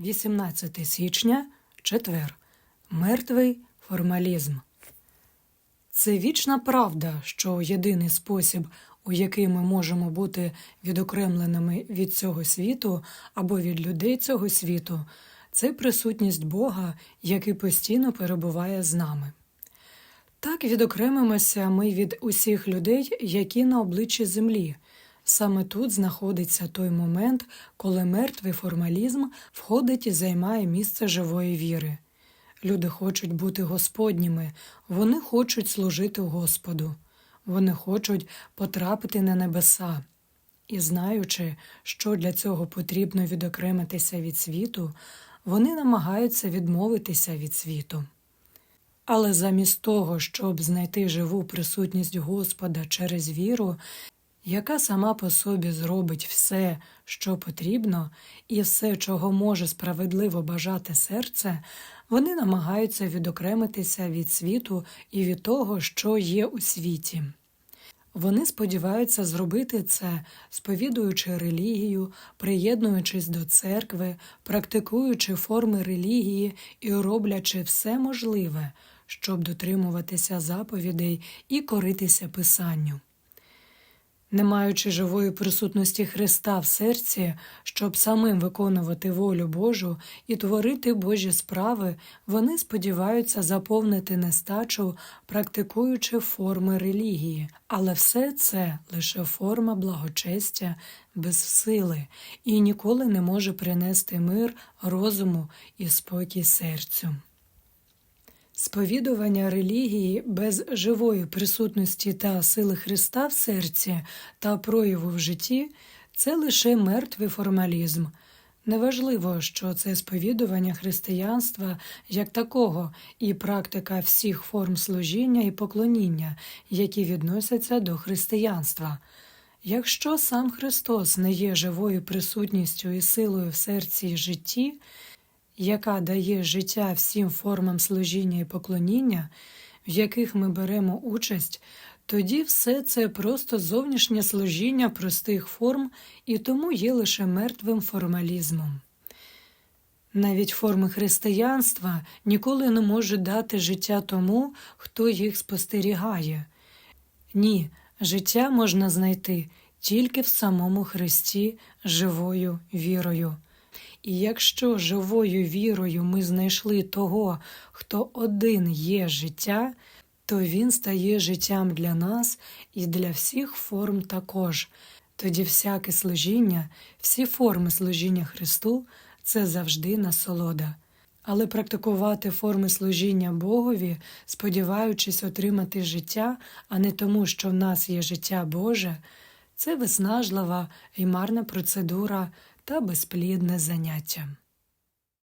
18 січня, четвер. Мертвий формалізм. Це вічна правда, що єдиний спосіб, у який ми можемо бути відокремленими від цього світу або від людей цього світу, це присутність Бога, який постійно перебуває з нами. Так відокремимося ми від усіх людей, які на обличчі землі. Саме тут знаходиться той момент, коли мертвий формалізм входить і займає місце живої віри. Люди хочуть бути господніми, вони хочуть служити Господу, вони хочуть потрапити на небеса. І знаючи, що для цього потрібно відокремитися від світу, вони намагаються відмовитися від світу. Але замість того, щоб знайти живу присутність Господа через віру, яка сама по собі зробить все, що потрібно, і все, чого може справедливо бажати серце, вони намагаються відокремитися від світу і від того, що є у світі. Вони сподіваються зробити це, сповідуючи релігію, приєднуючись до церкви, практикуючи форми релігії і роблячи все можливе, щоб дотримуватися заповідей і коритися Писанню. Не маючи живої присутності Христа в серці, щоб самим виконувати волю Божу і творити Божі справи, вони сподіваються заповнити нестачу, практикуючи форми релігії, але все це лише форма благочестя без сили і ніколи не може принести мир розуму і спокій серцю. Сповідування релігії без живої присутності та сили Христа в серці та прояву в житті це лише мертвий формалізм. Неважливо, що це сповідування християнства як такого і практика всіх форм служіння і поклоніння, які відносяться до християнства. Якщо сам Христос не є живою присутністю і силою в серці і житті, яка дає життя всім формам служіння і поклоніння, в яких ми беремо участь, тоді все це просто зовнішнє служіння простих форм і тому є лише мертвим формалізмом. Навіть форми християнства ніколи не можуть дати життя тому, хто їх спостерігає. Ні, життя можна знайти тільки в самому Христі живою вірою. І якщо живою вірою ми знайшли того, хто один є життя, то він стає життям для нас і для всіх форм також. Тоді всяке служіння, всі форми служіння Христу це завжди насолода. Але практикувати форми служіння Богові, сподіваючись отримати життя, а не тому, що в нас є життя Боже, це виснажлива і марна процедура та безплідне заняття.